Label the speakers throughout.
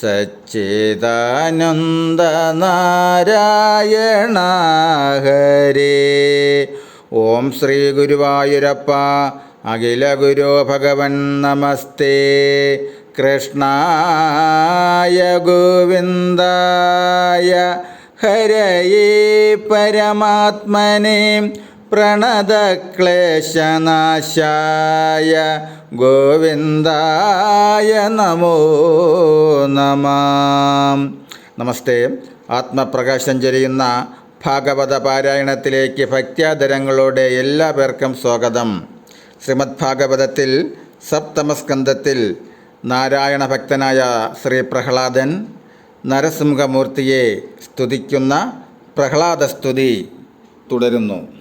Speaker 1: സച്ചിദാനന്ദ നാരായണ ഹരേ ഓം ശ്രീ ഗുരുവായൂരപ്പ അഖില ഗുരു ഭഗവൻ നമസ്തേ. കൃഷ്ണായ ഗോവിന്ദായ ഹരയേ പരമാത്മനെ. പ്രണതക്ലേശനാശായ ഗോവിന്ദായ നമോ നമാം. നമസ്തേ. ആത്മപ്രകാശം ചൊരിയുന്ന ഭാഗവത പാരായണത്തിലേക്ക് ഭക്ത്യാദരങ്ങളോടെ എല്ലാ പേർക്കും സ്വാഗതം. ശ്രീമദ് ഭാഗവതത്തിൽ സപ്തമസ്കന്ധത്തിൽ നാരായണ ഭക്തനായ ശ്രീ പ്രഹ്ലാദൻ നരസിംഹമൂർത്തിയെ സ്തുതിക്കുന്ന പ്രഹ്ലാദസ്തുതി തുടരുന്നു.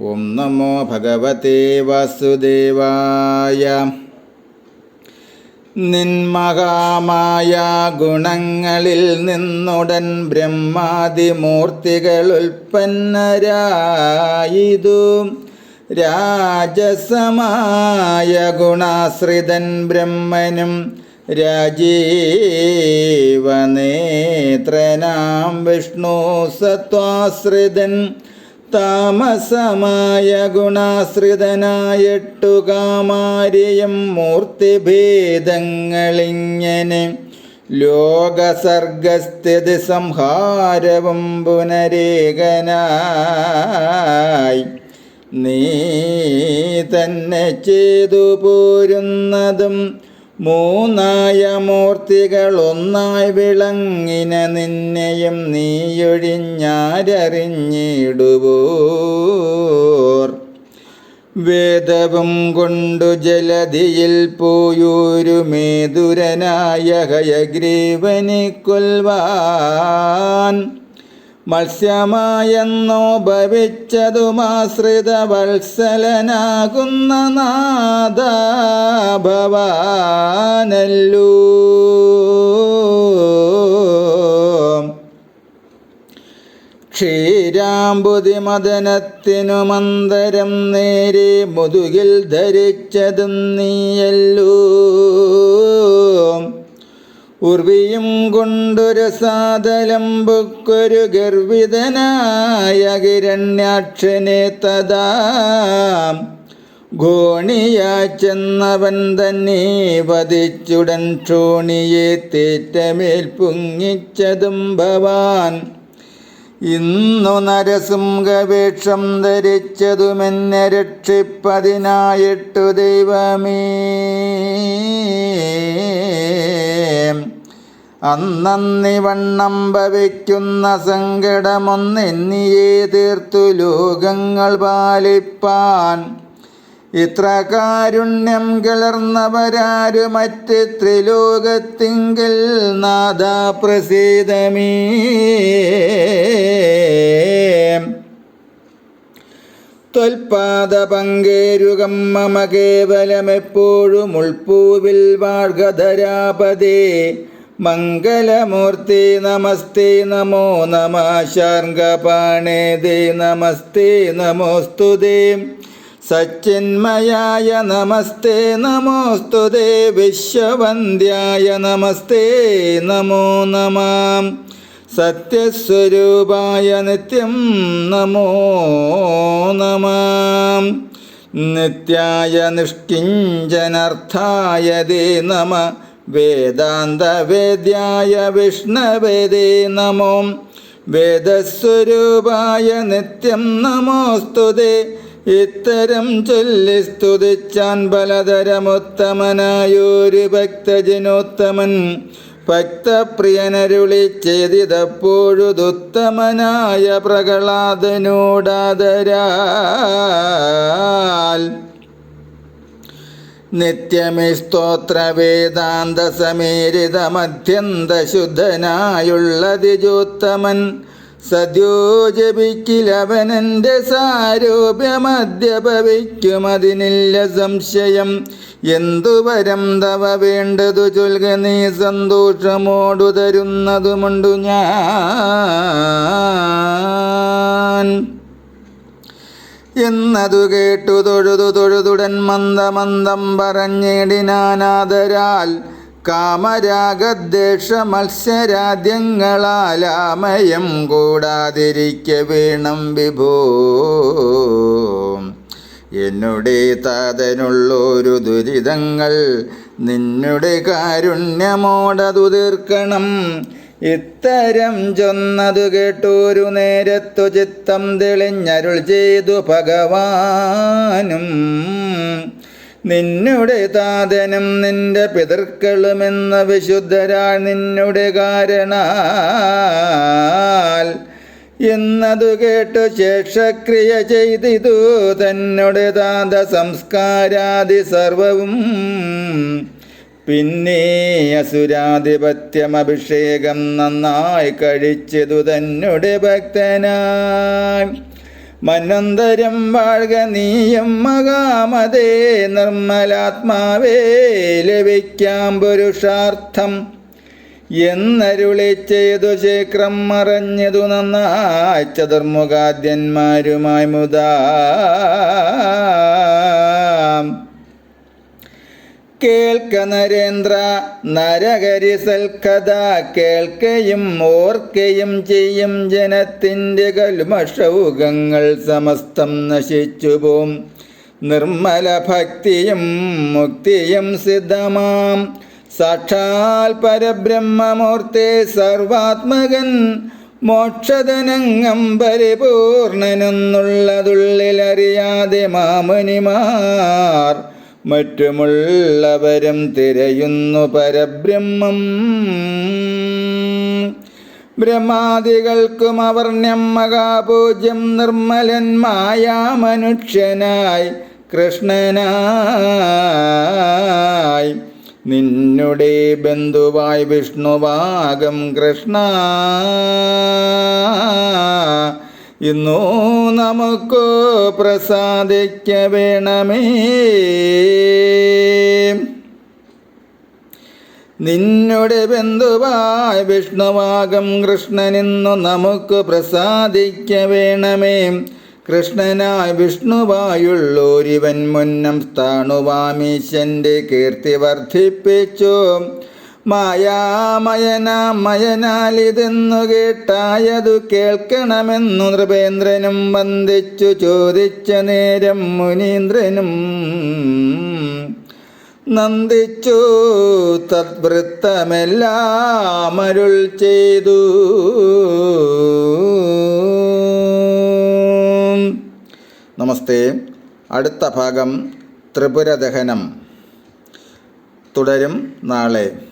Speaker 1: ഓം നമോ ഭഗവതേ വാസുദേവായ. നിന്മഹാമായ ഗുണങ്ങളിൽ നിന്നുടൻ ബ്രഹ്മാതിമൂർത്തികൾ ഉൽപ്പന്നരായിതു. രാജസമായ ഗുണാശ്രിതൻ ബ്രഹ്മനും രാജീവനേത്രനാം വിഷ്ണു സത്വാശ്രിതൻ താമസമായ ഗുണാശ്രിതനായിട്ടു കാമാരിയും മൂർത്തിഭേദങ്ങളിങ്ങനെ. ലോകസർഗസ്ഥിതി സംഹാരവും പുനരേകനായി. നീ തന്നെ ചെയ്തു പോരുന്നതും മൂന്നായ മൂർത്തികളൊന്നായി വിളങ്ങിന നിന്നെയും നീയൊഴിഞ്ഞാരറിഞ്ഞിടുവോർ. വേദവും കൊണ്ടു ജലധിയിൽ പോയൂരു മേതുരനായ ഹയഗ്രീവനെ കൊൽവാൻ. മത്സ്യമായെന്നോ ഭവിച്ചതുമാശ്രിത വത്സലനാകുന്ന നാദ ഭവാനല്ലൂ ക്ഷീരാമ്പുതിമദനത്തിനു മന്ദരം നേരെ മുതുകിൽ ധരിച്ചതും നീയല്ലോ. ഉർവിയും കൊണ്ടൊരു സാതലമ്പുക്കൊരു ഗർവിതനായ കിരണ്യാക്ഷനെ തഥാ. ഗോണിയാ ചെന്നവൻ തന്നെ വധിച്ചുടൻ ക്ഷോണിയെ തേറ്റമേൽ പുങ്ങിച്ചതും ഭവാൻ. ഇന്നു നരസിംഹവേഷം ധരിച്ചതുമെന്നെ രക്ഷിപ്പതിനായിട്ടു ദൈവമേ. അന്നന്നിവണ്ണം ഭവിക്കുന്ന സങ്കടമൊന്നെന്നിയേ തീർത്തു ലോകങ്ങൾ പാലിപ്പാൻ. ഇത്ര കാരുണ്യം കിളർന്നവരാരു മറ്റ് ത്രിലോകത്തിങ്കിൽ നാദാ പ്രസീതമേ. ത്വൽപാദ പങ്കേരുകം മമ കേവലമെപ്പോഴും ഉൾപ്പൂവിൽ വാഴ്കധരാപതേ. മംഗലമൂർത്തി നമസ്തേ നമോ നമ ശാർഗപാണേതേ നമസ്തേ നമോസ്തുതേ സച്ചിന്മയായ നമസ്തേ നമോസ്തുതേ വിശ്വവന്ദ്യായ നമസ്തേ നമോ നമാം. സത്യസ്വരൂപായ നിത്യം നമോ നമാം. നിത്യായ നിഷ്കിഞ്ചനർത്ഥായ ദേ നമ. വേദാന്തവേദ്യായ വിഷ്ണവേദേ നമോ. വേദസ്വരൂപായ നിത്യം നമോസ്തുതേ. ഇത്തരം ചൊല്ലി സ്തുതിച്ചാൻ പലതരമുത്തമനായൊരു ഭക്തജനോത്തമൻ. ഭക്തപ്രിയനരുളി ചെയ്തിതപ്പോഴുതുത്തമനായ പ്രകളാദനോടാദരാൽ നിത്യമേ സ്തോത്ര വേദാന്ത സമേരിതമത്യന്ത ശുദ്ധനായുള്ള ദിജോത്തമൻ സദ്യോ ജപിക്കിലവനെന്റെ സാരോപ്യമദ്യപവിക്കുമതിനില്ല സംശയം. എന്തു വരം തവ വേണ്ടതു ചൊൽക നീ സന്തോഷമോടു തരുന്നതുമുണ്ടു ഞാൻ. എന്നതു കേട്ടു തൊഴുതു തൊഴുതുടൻ മന്ദമന്ദം പറഞ്ഞിടിനാനാദരാൽ കാമരാഗദ്വേഷ മത്സരാദ്യങ്ങളാലാമയം കൂടാതിരിക്ക വീണം വിഭൂ. എന്നുടെ താതനുള്ളൊരു ദുരിതങ്ങൾ നിന്നുടെ കാരുണ്യമോടതു തീർക്കണം. ഇത്തരം ചൊന്നതു കേട്ടൊരു നേരത്തു ചിത്തം തെളിഞ്ഞരുൾ ചെയ്തു ഭഗവാനും. നിന്നുടെ താതനും നിന്റെ പിതൃക്കളുമെന്ന വിശുദ്ധരാൾ നിന്നുടെ കാരണാൽ എന്നതു കേട്ടു ശേഷക്രിയ ചെയ്തിതു തന്നുടെ താത സംസ്കാരാദി സർവവും. പിന്നെ അസുരാധിപത്യമഭിഷേകം നന്നായി കഴിച്ചതു തന്നെ ഭക്തനായി. മനന്തരം വാഴ്ക നീയം മകാമതേ നിർമ്മലാത്മാവേ ലഭിക്കാം പുരുഷാർത്ഥം. എന്നരുളി ചെയ്തു ശേഖരം മറഞ്ഞതു നന്നായി ചതുർമുഖാദ്യന്മാരുമായി മുതാ. കേൾക്ക നരേന്ദ്ര നരകരി സൽക്കഥ കേൾക്കയും ഓർക്കയും ചെയ്യും ജനത്തിന്റെ കൽമഷൗകങ്ങൾ സമസ്തം നശിച്ചു പോം. നിർമ്മല ഭക്തിയും മുക്തിയും സിദ്ധമാം. സാക്ഷാൽ പരബ്രഹ്മമൂർത്തി സർവാത്മകൻ മോക്ഷധനങ്ങം പരിപൂർണനെന്നുള്ളതുള്ളിലറിയാതെ മാമുനിമാർ മറ്റുമുള്ളവരും തിരയുന്നു പരബ്രഹ്മം. ബ്രഹ്മാദികൾക്കും അവർണ്യം മഹാപൂജ്യം നിർമ്മലൻ മായാമനുഷ്യനായി കൃഷ്ണനായി. നിന്നുടെ ബന്ധുവായി വിഷ്ണുവാകം കൃഷ്ണ. ഇന്നു നമുക്ക് പ്രസാദിക്ക വേണമേ. നിന്നുടെ ബന്ധുവായി വിഷ്ണുവാകം കൃഷ്ണനിന്നു നമുക്ക് പ്രസാദിക്ക വേണമേ. കൃഷ്ണനായി വിഷ്ണുവായുള്ളോരിവൻ മുന്നം സ്ഥാണുവാമീശന്റെ കീർത്തി വർദ്ധിപ്പിച്ചു. മായാമയനാമയനാലിതെന്നു കേട്ടായതു കേൾക്കണമെന്നു നൃപേന്ദ്രനും വന്ദിച്ചു ചോദിച്ച നേരം മുനീന്ദ്രനും നന്ദിച്ചു. തദ്വൃത്തമെല്ലാമരുൾ ചെയ്തു. നമസ്തേ. അടുത്ത ഭാഗം ത്രിപുരദഹനം. തുടരും നാളെ.